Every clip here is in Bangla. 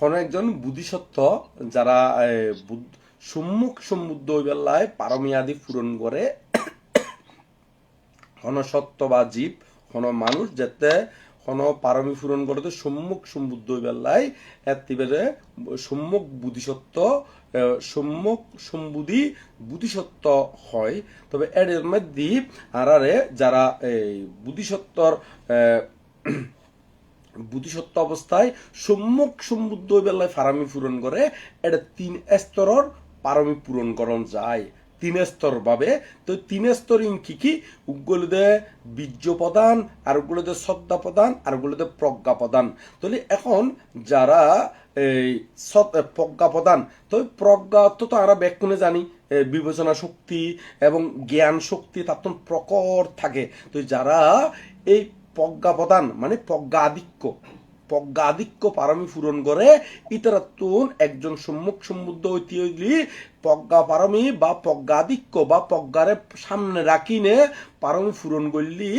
কোনো একজন বুদ্ধিসত্ত্ব যারা সম্মুখ সমুদ্র বেলায় পারমিয়াদি পূরণ করে, কোনো সত্য বা জীব, কোনো মানুষ যাতে কোনো পারমি পূরণ করতে সম্মুখ সমুদ্র বেলায় এতিবারে সম্মুখ বুদ্ধিসত্ত্ব সম্মুখ সম্বুধি বুদ্ধিসত্ত্ব হয়। তবে এর মধ্যে আরারে যারা এই বুদ্ধিসত্ত্বর বুদ্ধিসত্ত্ব অবস্থায় সম্মুখ সমুদ্র বেলায় ফারামি পূরণ করে, এটা তিন স্তরের পারমি পূরণ করণ যায়। তিন স্তর ভাবে তো তিন স্তর কি কি? উগুলোতে বীর্য প্রদান, আর ওগুলোতে শ্রদ্ধা প্রদান, আর ওগুলোতে প্রজ্ঞা প্রদান। তাহলে এখন যারা এই প্রজ্ঞা প্রদান, তো প্রজ্ঞা তো তো আমরা ব্যাকুণে জানি বিবেচনা শক্তি এবং জ্ঞান শক্তি তার প্রকর থাকে। তো যারা এই প্রজ্ঞা প্রদান মানে প্রজ্ঞা আধিক্য প্রজ্ঞা আধিক্য পারমি পূরণ করে ইতারা একজন সম্মুখ সমুদ্র ঐতিহ্যলি প্রজ্ঞা পারমি বা প্রজ্ঞাধিক্য বা প্রজ্ঞারে সামনে রাখিনে পারমি পূরণ করলি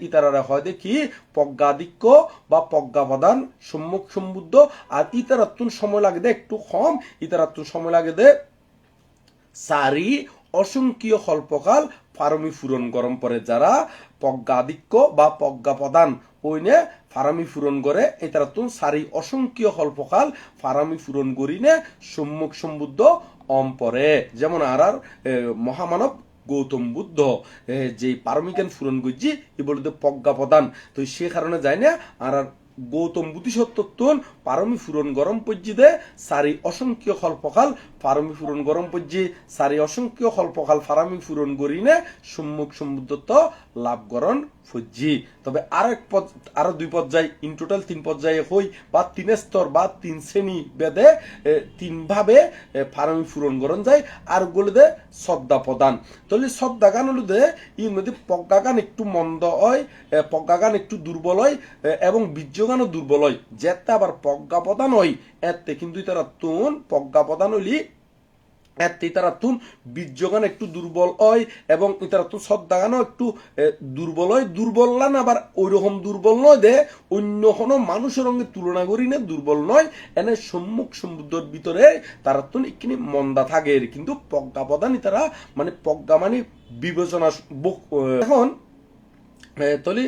ইতারারা হয় দেখি প্রজ্ঞাধিক্য বা প্রজ্ঞা প্রদান সম্মুখ সমুদ্র আর ইতারাত্তুন সময় লাগে দে একটু কম, ইতারাত্তুন সময় লাগে দে সারি অসংখ্য স্বল্পকাল ফার্মি পূরণ গরম পরে যারা প্রজ্ঞাধিক্য বা প্রজ্ঞা প্রদান ওইনে ফারামি পূরণ করে এটারা তো সারি অসংখ্য স্বল্পকাল ফারামি পূরণ করিনে সম্মুখ সমুদ্র অম পরে। যেমন আর আর মহামানব গৌতম বুদ্ধ যে পারমিকান পূরণ করছি এ বলতে প্রজ্ঞা প্রদান তো সে কারণে যায় না আর আর গৌতম বুদ্ধিসত্তন পারমি ফুরন গরম পর্যিদে সারি অসংখ্য স্বল্পকাল পারমি ফুরন গরম পর্যি সারি অসংখ্য স্বল্পকাল ফারামি ফুরন গরিনে সম্মুখ সমুদ্রত্ব লাভ গরণ ফজ্জি তবে আর এক পদ আরও দুই পর্যায় ইন টোটাল তিন পর্যায়ে হই বা তিন স্তর বা তিন শ্রেণি বেদে এ, তিন ভাবে এ, ফারামি ফুরন গরণ যায় আরগুলো দে শ্রদ্ধা প্রদান। তাহলে শ্রদ্ধা গান হলো দে ইর মধ্যে পজ্ঞা গান একটু মন্দ হয় পজ্ঞা গান একটু দুর্বল হয় এবং বীর্য গানও দুর্বল হয়। যেতে আবার পজ্ঞা প্রদান হয় এতে কিন্তু তারা তুন পজ্ঞা প্রদান হইলি এতে তারা তুন বীর্যগান একটু দুর্বল হয় এবং তারা তো শ্রদ্ধাগানও একটু দুর্বল হয়। দুর্বল না আবার ওই দুর্বল নয় দে। অন্য কোনো মানুষের সঙ্গে তুলনা করি না, দুর্বল নয়। এনে সম্মুখ সমুদ্রের ভিতরে তারা তো এখানে মন্দা থাকে। কিন্তু প্রজ্ঞা প্রদানই তারা মানে প্রজ্ঞা মানে বিবেচনা এখন তলি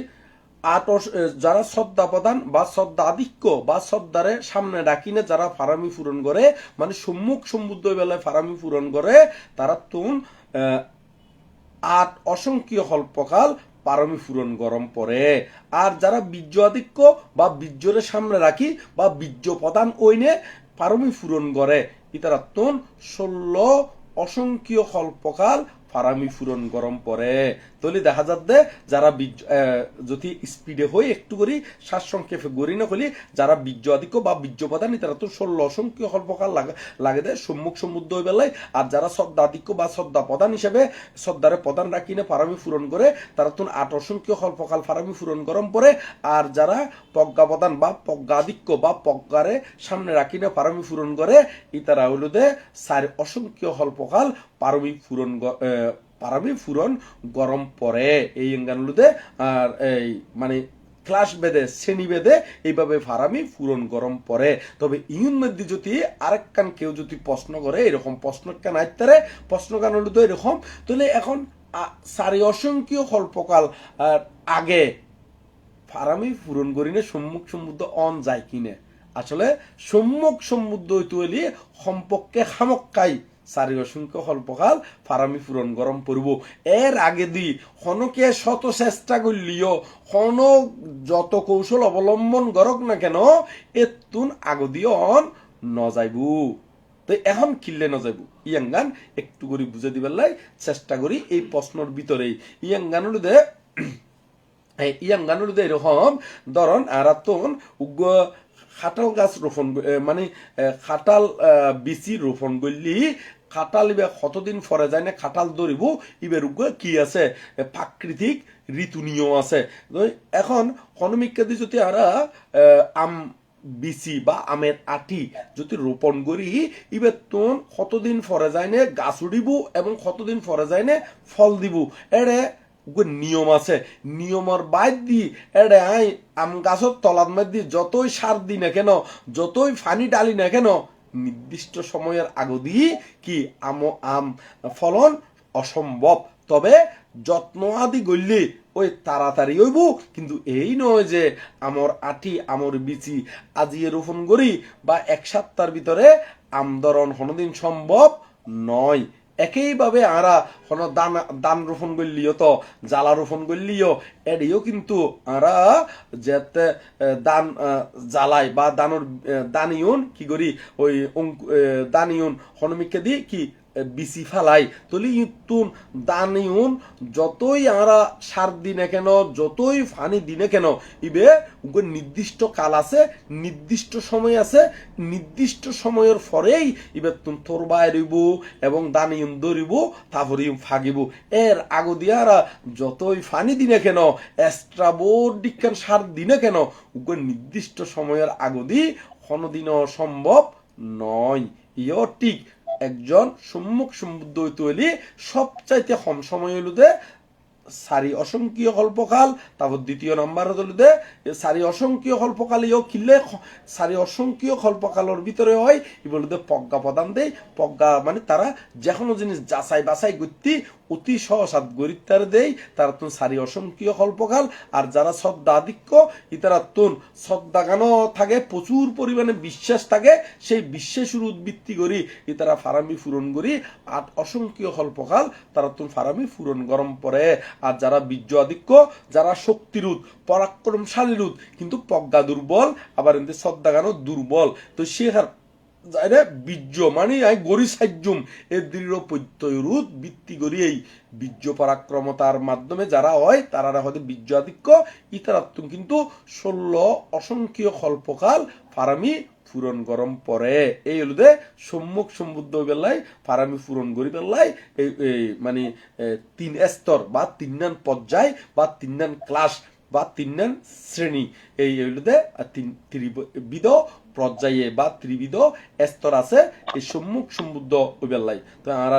আটশ এ, যারা শ্রদ্ধা প্রদান বা শ্রদ্ধা আধিক্য বা শ্রদ্ধারে সামনে ডাকিনে যারা ফারামি পূরণ করে মানে সম্মুখ সমুদ্র বেলায় ফারামি পূরণ করে তারা তুন আট অসংখ্য স্বল্পকাল পারমি পূরণ গরম পড়ে। আর যারা বীর্য আধিক্য বা বীর্যরে সামনে রাখি বা বীর্য প্রদান ওইনে পারমি পূরণ করে ইতারা তুন ষোলো অসংখ্য স্বল্পকাল ফারামি ফুরন গরম পরে। তলি দেখা যাচ্ছে যারা বীর্য যদি স্পিডে হই একটু করি শ্বাস সংক্ষেপে গড়ি না হলি যারা বীর্য আধিক্য বা বীর্য প্রদান তারা তো ষোলো অসংখ্য স্বল্পকাল লাগে দেয় সম্মুখ সমুদ্র হয়ে বেলায় আর যারা শ্রদ্ধা আধিক্য বা শ্রদ্ধা প্রদান হিসেবে শ্রদ্ধারে প্রদান রাখি না ফারামি ফুরন করে, তারা তো আট অসংখ্য স্বল্পকাল ফারামি ফুরন গরম পরে। আর যারা প্রজ্ঞা প্রদান বা প্রজ্ঞাধিক্য বা প্রজ্ঞারে সামনে রাখি না পারমি ফুরন করে, ইতারা হইল দে চার অসংখ্য স্বল্পকাল পারমি ফুরন পারমি ফুরন গরম পরে এই অঙ্গানুলুদে আর এই মানে ক্লাস বেদে, শ্রেণি বেদে এইভাবে ফারামি ফুরন গরম পরে তবে ইউন মধ্যে যদি আরেক কান কেউ যদি প্রশ্ন করে, এরকম প্রশ্ন কেন আইতারে প্রশ্ন কেন তো এরকম, তাহলে এখন সারি অসংখ্য স্বল্পকাল আগে ফারামি পূরণ করিনে সম্মুখ সমুদ্র অন যায় কিনে। আসলে সম্মুখ সমুদ্র তৈলি সম্পর্কে খামক্কাই চারি অসংখ্য স্বল্পকাল ফারামি পূরণ গরম পড়ব এর আগে দি হনকে শত চেষ্টা করলিও হন যত কৌশল অবলম্বন করক না কেন, এতুন আগদিও অন নজাইবু। তো এখন কিনলে নজাইবু। ইয়াঙ্গান একটু করে বুঝে দিবার লাই চেষ্টা করি এই প্রশ্নর ভিতরেই ইয়াঙ্গান দে, এই ইয়াং গানুর এরকম ধরন আরাতন উগ্র খাটাল গাছ রোপণ মানে খাটাল বিচি রোপণ করলি খাটাল ইবে কতদিন ফরে যায় না খাটাল ধরিব উগ্র কি আছে? প্রাকৃতিক ঋতু নিয়ম আছে। এখন হনমিকা দি যদি আরা আম বিচি বা আমের আটি যদি রোপণ করি ইবে তোন কতদিন ফরে যায় না গাছ উড়িব এবং কতদিন ফরে যায় না ফল দিব। এড়ে নিয়ম আছে। নিয়মর বাইর দি এডে আই আম গাছর তলার মধ্যে যতই সার দি না কেন যতই ফানি ডালি না কেন নির্দিষ্ট সময়ের আগদি কি আম আম ফলন অসম্ভব। তবে যত্ন আদি গড়লে ওই তাড়াতাড়ি হইব, কিন্তু এই নয় যে আমর আটি, আমর বিচি আজিয়ে রোপণ করি বা এক সপ্তাহের ভিতরে আমদরণ কোনোদিন সম্ভব নয়। একইভাবে আরা কোনো দান দান রোপণ করলিও তো, জ্বালা রোপণ করলিও এডিও কিন্তু আরা যেতে দান জ্বালাই বা দানর দানিউন কি করি, ওই দানিউন হনুমিকে দিই কি বিচি ফালাই। তলি ইতুন দানিউন যতই আরা সার দিনে কেন, যতই ফানি দিনে কেন, ইবে উগো নির্দিষ্ট কাল আছে, নির্দিষ্ট সময় আছে, নির্দিষ্ট সময়ের পরেই ইবে তুম তোর বাইরিব এবং দানিউন ধরিব তারপরে ফাগিব। এর আগো দিয়ারা যতই ফানি দিনে কেন, এক্সট্রা বোর্ড সার দিনে কেন, উগো নির্দিষ্ট সময়ের আগদি কোনোদিনও সম্ভব নয়। ইয় ঠিক। একজন সম্মুখ সমুদ্র হইলে সবচাইতে কম সময় হইলুতে সারি অসংখ্য কল্পকাল তারপর দ্বিতীয় নাম্বার হইলুতে সারি অসংখ্য কল্পকাল ইও কিনলে সারি অসংখ্য কল্পকালের ভিতরে হয় ইবলুতে পজ্ঞা প্রদান দেয়। পজ্ঞা মানে তারা যে কোনো জিনিস যাচাই বাছাই করতে অতি সহসাদ গরিতার দেই তারা তুন সারি অসংখ্য কল্পকাল আর যারা শ্রদ্ধাধিক্য ইতারা তুন শ্রদ্ধাগানো থাকে, প্রচুর পরিমাণে বিশ্বাস থাকে, সেই বিশ্বাসের উদ্বৃত্তি করি ইতারা ফারামি পূরণ করি। আর অসংখ্য কল্পকাল তারা তুন ফারামি পূরণ গরম পরে। আর যারা বীর্য আধিক্য, যারা শক্তিরুদ পরাক্রমশালীরুদ কিন্তু প্রজ্ঞা দুর্বল, আবার এতে শ্রদ্ধাগানো দুর্বল? তো সে যাইরে বীর্য মানে গরি সাহায্যম এর দৃঢ় প্রত্যয়রূপ ভিত্তি করি এই বীর্য পরাক্রমতার মাধ্যমে যারা হয়, তারা হয়তো বীর্য আধিক্য ইতারাত্ম কিন্তু ষোলো অসংখ্য কল্পকাল, ফারামি পূরণ গরম পরে, এই হলো দে সম্মুখ সমুদ্র বেলায় ফারামি পূরণ গরি বেলায়, এই মানে তিন স্তর বা তিন নান পর্যায় বা তিন নান ক্লাস বা তিন নান শ্রেণি, এই হলুদে দে তিন ত্রিবিধ পর্যায়ে বা ত্রিবিধ স্তর আছে এই সম্মুখ সমুদ্র বেলায়। তো আর